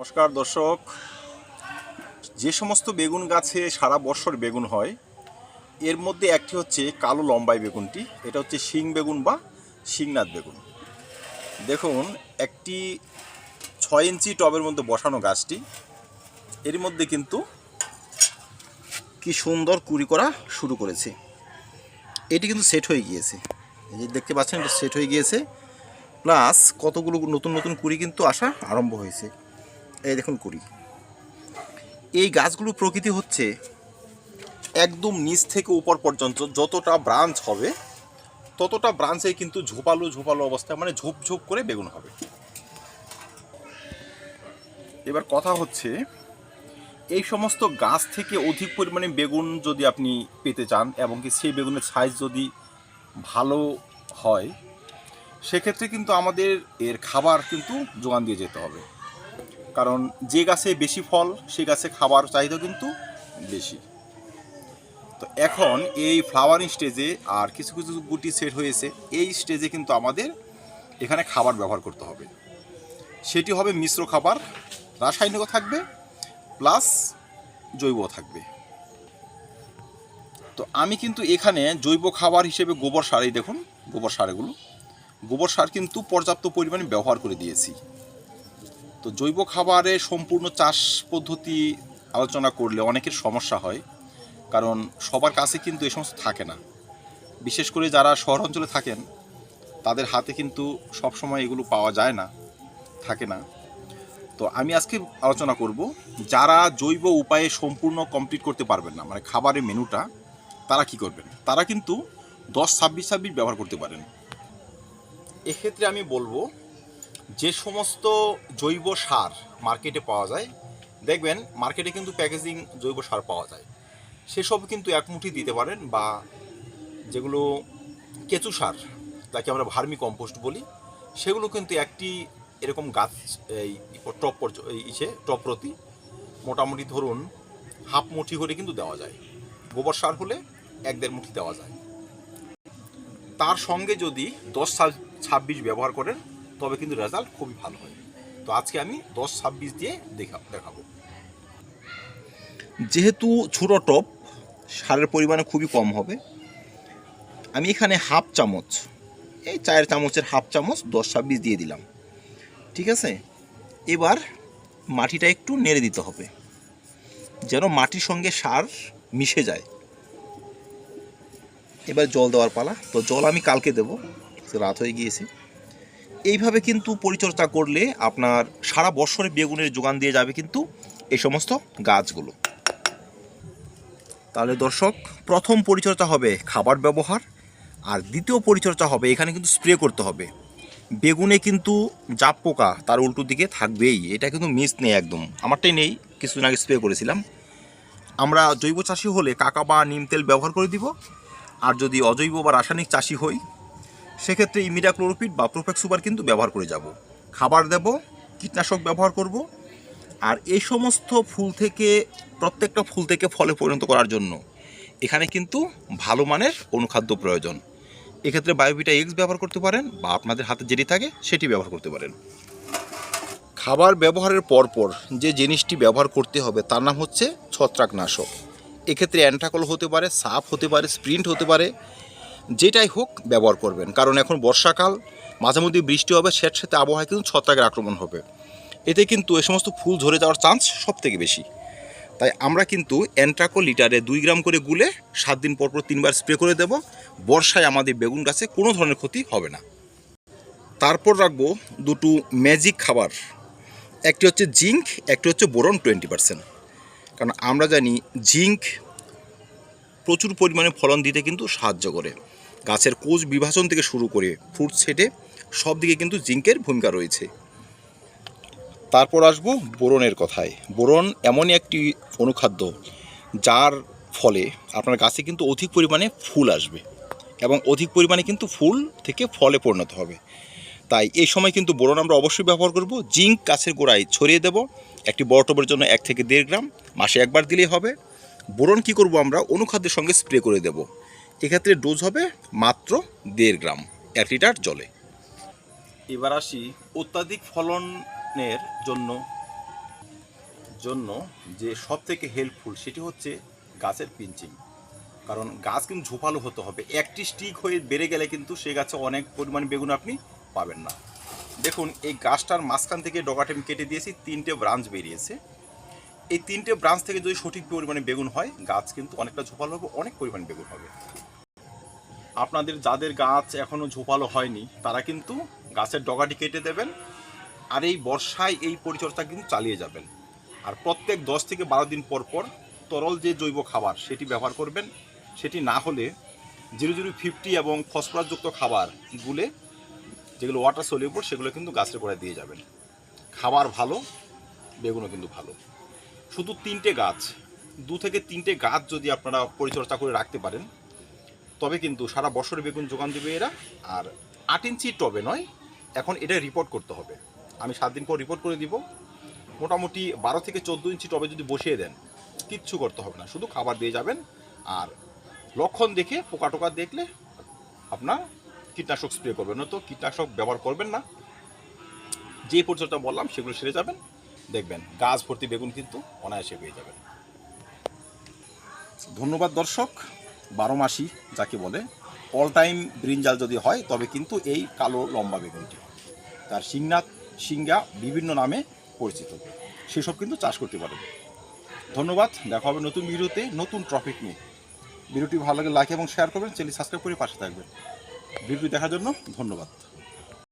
নমস্কার দর্শক। যে সমস্ত বেগুন গাছে সারা বছর বেগুন হয়, এর মধ্যে একটি হচ্ছে কালো লম্বাই বেগুনটি, এটা হচ্ছে শিং বেগুন বা শিংনাথ বেগুন। দেখুন, একটি ছয় ইঞ্চি টবের মধ্যে বসানো গাছটি, এর মধ্যে কিন্তু কি সুন্দর কুড়ি করা শুরু করেছে। এটি কিন্তু সেট হয়ে গিয়েছে। যে দেখতে পাচ্ছেন, এটা সেট হয়ে গিয়েছে। প্লাস কতগুলো নতুন নতুন কুড়ি কিন্তু আসা আরম্ভ হয়েছে। দেখুন করি এই গাছগুলো প্রকৃতি হচ্ছে একদম নিচ থেকে উপর পর্যন্ত যতটা ব্রাঞ্চ হবে, ততটা ব্রাঞ্চে কিন্তু ঝোপালো ঝোপালো অবস্থায় মানে ঝোপ ঝোপ করে বেগুন হবে। এবার কথা হচ্ছে, এই সমস্ত গাছ থেকে অধিক পরিমাণে বেগুন যদি আপনি পেতে চান এবং কি সেই বেগুনের সাইজ যদি ভালো হয়, সেক্ষেত্রে কিন্তু আমাদের এর খাবার কিন্তু যোগান দিয়ে যেতে হবে। কারণ যে গাছে বেশি ফল সেই গাছে খাবার চাহিদা কিন্তু বেশি। তো এখন এই ফ্লাওয়ারিং স্টেজে আর কিছু কিছু গুটি সেট হয়েছে, এই স্টেজে কিন্তু আমাদের এখানে খাবার ব্যবহার করতে হবে। সেটি হবে মিশ্র খাবার, রাসায়নিকও থাকবে প্লাস জৈব থাকবে। তো আমি কিন্তু এখানে জৈব খাবার হিসেবে গোবর সার, এই দেখুন, গোবর সারগুলো গোবর সার কিন্তু পর্যাপ্ত পরিমাণে ব্যবহার করে দিয়েছি। তো জৈব খাবারে সম্পূর্ণ চাষ পদ্ধতি আলোচনা করলে অনেকের সমস্যা হয়, কারণ সবার কাছে কিন্তু এ সমস্ত থাকে না। বিশেষ করে যারা শহর অঞ্চলে থাকেন, তাদের হাতে কিন্তু সবসময় এগুলো পাওয়া যায় না, থাকে না। তো আমি আজকে আলোচনা করব, যারা জৈব উপায়ে সম্পূর্ণ কমপ্লিট করতে পারবেন না মানে খাবারের মেনুটা, তারা কি করবেন? তারা কিন্তু দশ ছাব্বিশ ছাব্বিশ ব্যবহার করতে পারেন। এক্ষেত্রে আমি বলব যে সমস্ত জৈব সার মার্কেটে পাওয়া যায়, দেখবেন মার্কেটে কিন্তু প্যাকেজিং জৈব সার পাওয়া যায়। সেসব কিন্তু এক মুঠি দিতে পারেন বা যেগুলো কেঁচু সার, যাকে আমরা ভার্মি কম্পোস্ট বলি, সেগুলো কিন্তু একটি এরকম গাছ, এই টপ ইসে, টপ প্রতি মোটামুটি ধরুন হাফ মুঠি করে কিন্তু দেওয়া যায়। গোবর সার হলে এক দেড় মুঠি দেওয়া যায়। তার সঙ্গে যদি দশ ছাব- ছাব্বিশ ব্যবহার করেন তবে কিন্তু রেজাল্ট খুবই ভালো হয়। তো আজকে আমি দশ ছাব্বিশ দিয়ে দেখা, দেখাবো। যেহেতু ছোটো টপ, সারের পরিমাণে খুবই কম হবে। আমি এখানে হাফ চামচ, এই চায়ের চামচের হাফ চামচ দশ ছাব্বিশ দিয়ে দিলাম। ঠিক আছে? এবার মাটিটা একটু নেড়ে দিতে হবে, যেন মাটির সঙ্গে সার মিশে যায়। এবার জল দেওয়ার পালা। তো জল আমি কালকে দেবো রাত হয়ে গিয়েছে। এইভাবে কিন্তু পরিচর্যা করলে আপনার সারা বছরে বেগুনের যোগান দিয়ে যাবে কিন্তু এই সমস্ত গাছগুলো। তাহলে দর্শক, প্রথম পরিচর্যা হবে খাবার ব্যবহার, আর দ্বিতীয় পরিচর্যা হবে এখানে কিন্তু স্প্রে করতে হবে। বেগুনে কিন্তু জাপ পোকা তার উল্টো দিকে থাকবেই, এটা কিন্তু মিস নেই একদম। আমারটাই নেই, কিছুদিন আগে স্প্রে করেছিলাম। আমরা জৈব চাষি হলে কাকা বা নিম তেল ব্যবহার করে দিব, আর যদি অজৈব বা রাসায়নিক চাষি হই সেক্ষেত্রে ইমিডাক্লোরোপিড বা প্রোফেক্স সুপার কিন্তু ব্যবহার করে যাব। খাবার দেব, কীটনাশক ব্যবহার করব আর এই সমস্ত ফুল থেকে, প্রত্যেকটা ফুল থেকে ফলে পরিণত করার জন্য এখানে কিন্তু ভালো মানের অনুখাদ্য প্রয়োজন। এক্ষেত্রে বায়োভিটা এক্স ব্যবহার করতে পারেন বা আপনাদের হাতে যেটি থাকে সেটি ব্যবহার করতে পারেন। খাবার ব্যবহারের পরপর যে জিনিসটি ব্যবহার করতে হবে তার নাম হচ্ছে ছত্রাকনাশক। এক্ষেত্রে অ্যান্টাকল হতে পারে, সাপ হতে পারে, স্প্রিন্ট হতে পারে যেটাই হোক ব্যবহার করবেন। কারণ এখন বর্ষাকাল, মাঝে মধ্যে বৃষ্টি হবে সেট সাথে আবহাওয়ায় কিন্তু ছত্রাকের আক্রমণ হবে। এতে কিন্তু এ সমস্ত ফুল ঝরে যাওয়ার চান্স সব থেকে বেশি। তাই আমরা কিন্তু অ্যান্ট্রাকো লিটারে দুই গ্রাম করে গুলে সাত দিন পর পর তিনবার স্প্রে করে দেব। বর্ষায় আমাদের বেগুন গাছে কোনো ধরনের ক্ষতি হবে না। তারপর রাখব দুটো ম্যাজিক খাবার। একটি হচ্ছে জিঙ্ক, একটি হচ্ছে বোরন টোয়েন্টি পার্সেন্ট। কারণ আমরা জানি জিঙ্ক প্রচুর পরিমাণে ফলন দিতে কিন্তু সাহায্য করে। গাছের কোষ বিভাজন থেকে শুরু করে ফ্রুট সেটে সব দিকে কিন্তু জিঙ্কের ভূমিকা রয়েছে। তারপর আসব বোরনের কথায়। বোরন এমনই একটি অনুখাদ্য যার ফলে আপনার গাছে কিন্তু অধিক পরিমাণে ফুল আসবে এবং অধিক পরিমাণে কিন্তু ফুল থেকে ফলে পরিণত হবে। তাই এই সময় কিন্তু বোরন আমরা অবশ্যই ব্যবহার করব। জিঙ্ক গাছের গোড়ায় ছড়িয়ে দেব। একটি বড় টবের জন্য এক থেকে দেড় গ্রাম, মাসে একবার দিলেই হবে। বোরন কি করব আমরা? অনুখাদ্যের সঙ্গে স্প্রে করে দেব। এক্ষেত্রে ডোজ হবে মাত্র দেড় গ্রাম, এক লিটার জলে। এবার আসি অত্যাধিক ফলনের জন্য জন্য যে সব থেকে হেল্পফুল সেটি হচ্ছে গাছের পিঞ্চিং কারণ গাছ কিন্তু ঝোপালো হতে হবে। একটি স্টিক হয়ে বেড়ে গেলে কিন্তু সে গাছে অনেক পরিমাণ বেগুন আপনি পাবেন না। দেখুন, এই গাছটার মাঝখান থেকে ডগাটা আমি কেটে দিয়েছি, তিনটে ব্রাঞ্চ বেরিয়েছে। এই তিনটে ব্রাঞ্চ থেকে যদি সঠিক পরিমাণে বেগুন হয়, গাছ কিন্তু অনেকটা ঝোপালো হবে, অনেক পরিমাণ বেগুন হবে। আপনাদের যাদের গাছ এখনও ঝোপালো হয়নি, তারা কিন্তু গাছের ডগাটি কেটে দেবেন আর এই বর্ষায় এই পরিচর্যা কিন্তু চালিয়ে যাবেন। আর প্রত্যেক দশ থেকে বারো দিন পর পর তরল যে জৈব খাবার সেটি ব্যবহার করবেন, সেটি না হলে জিরো জিরো ফিফটি এবং ফসফরাসযুক্ত খাবার গুলে যেগুলো ওয়াটার সলিউবল সেগুলো কিন্তু গাছের গোড়ায় দিয়ে যাবেন। খাবার ভালো, বেগুনও কিন্তু ভালো। শুধু তিনটে গাছ, দু থেকে তিনটে গাছ যদি আপনারা পরিচর্যা করে রাখতে পারেন, তবে কিন্তু সারা বছর বেগুন যোগান দেবে এরা, আর আট ইঞ্চি টবে নয়, এখন এটা রিপোর্ট করতে হবে। আমি সাত দিন পর রিপোর্ট করে দিব। মোটামুটি বারো থেকে চোদ্দ ইঞ্চি টবে যদি বসিয়ে দেন, কিচ্ছু করতে হবে না, শুধু খাবার দিয়ে যাবেন, আর লক্ষণ দেখে, পোকা টোকা দেখলে আপনার কীটনাশক স্প্রে করবেন না তো কীটনাশক ব্যবহার করবেন না। যে পরিচর্যা বললাম, সেগুলো সেরে যাবেন। দেখবেন, গাছ ভর্তি বেগুন কিন্তু অনায়াসে পেয়ে যাবেন। ধন্যবাদ দর্শক, বারো মাসি যাকে বলে অল টাইম ব্রিঞ্জাল যদি হয়, তবে কিন্তু এই কালো লম্বা বেগুনটি। তার সিংনাথ সিঙ্গা বিভিন্ন নামে পরিচিত। সেসব কিন্তু চাষ করতে পারেন। ধন্যবাদ, দেখা হবে নতুন ভিডিওতে নতুন টপিক নিয়ে। ভিডিওটি ভালো লাগে লাইক এবং শেয়ার করবেন চ্যানেল সাবস্ক্রাইব করে পাশে থাকবেন। ভিডিওটি দেখার জন্য ধন্যবাদ।